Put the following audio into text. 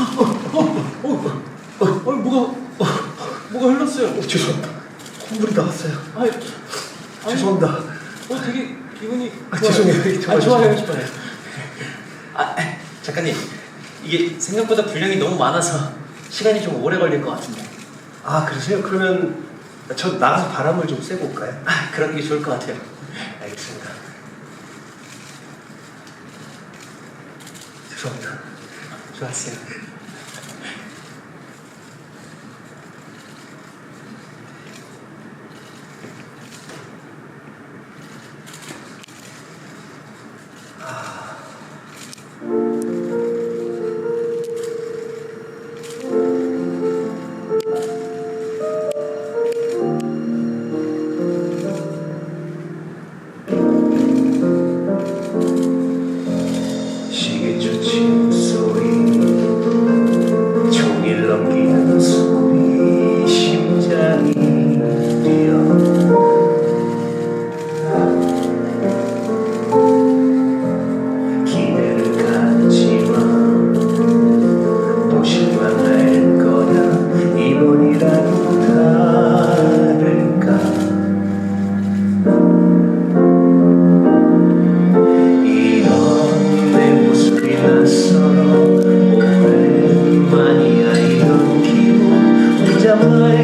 어, 어, 어, 뭐가, 뭐가 흘렀어요? 어, 죄송합니다. 콧물이 나왔어요. 아니, 죄송합니다. 어, 되게 기분이 아, 좋아요. 죄송해요. 아, 좋아요, 죄송해요. 좋아요. 아, 작가님. 이게 생각보다 분량이 너무 많아서 시간이 좀 오래 걸릴 것 같은데. 아, 그러세요? 그러면 저 나가서 바람을 좀 쐬고 올까요? 아, 그런 게 좋을 것 같아요. 알겠습니다. 죄송합니다. 좋았어요. 기